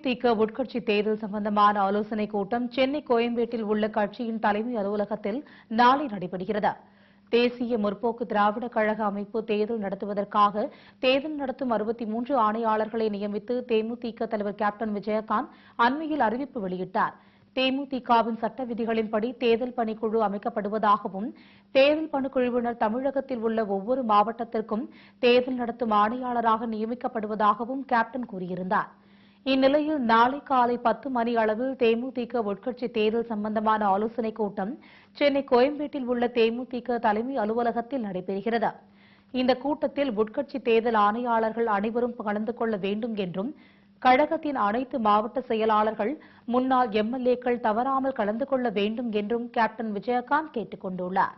தேமுதிக உட்கட்சி தேர்தல் சம்பந்தமான ஆலோசனைக் கூட்டம் சென்னை கோயம்பேட்டில் உள்ள கட்சியின் தலைமை அலுவலகத்தில் நாளை நடைபெறுகிறது. தேசிய முற்போக்கு திராவிட கழக அமைப்பு தேர்தல் நடத்துவதற்காக தேர்தல் நடத்தும் அறுபத்தி மூன்று ஆணையாளர்களை நியமித்து தேமுதிக தலைவர் கேப்டன் விஜயகாந்த் அண்மையில் அறிவிப்பு வெளியிட்டார். தேமுதிகவின் சட்ட விதிகளின்படி தேர்தல் பணிக்குழு அமைக்கப்படுவதாகவும் தேர்தல் பணிக்குழுவினர் தமிழகத்தில் உள்ள ஒவ்வொரு மாவட்டத்திற்கும் தேர்தல் நடத்தும் ஆணையாளராக நியமிக்கப்படுவதாகவும் கேப்டன் கூறியிருந்தாா் இந்நிலையில் நாளை காலை பத்து மணி அளவில் தேமுதிக உட்கட்சி தேர்தல் சம்பந்தமான ஆலோசனைக் கூட்டம் சென்னை கோயம்பேட்டில் உள்ள தேமுதிக தலைமை அலுவலகத்தில் நடைபெறுகிறது. இந்த கூட்டத்தில் உட்கட்சி தேர்தல் ஆணையாளர்கள் அனைவரும் கலந்து கொள்ள வேண்டும் என்றும் கழகத்தின் அனைத்து மாவட்ட செயலாளர்கள் முன்னாள் எம்எல்ஏக்கள் தவறாமல் கலந்து கொள்ள வேண்டும் என்றும் கேப்டன் விஜயகாந்த் கேட்டுக் கொண்டுள்ளாா்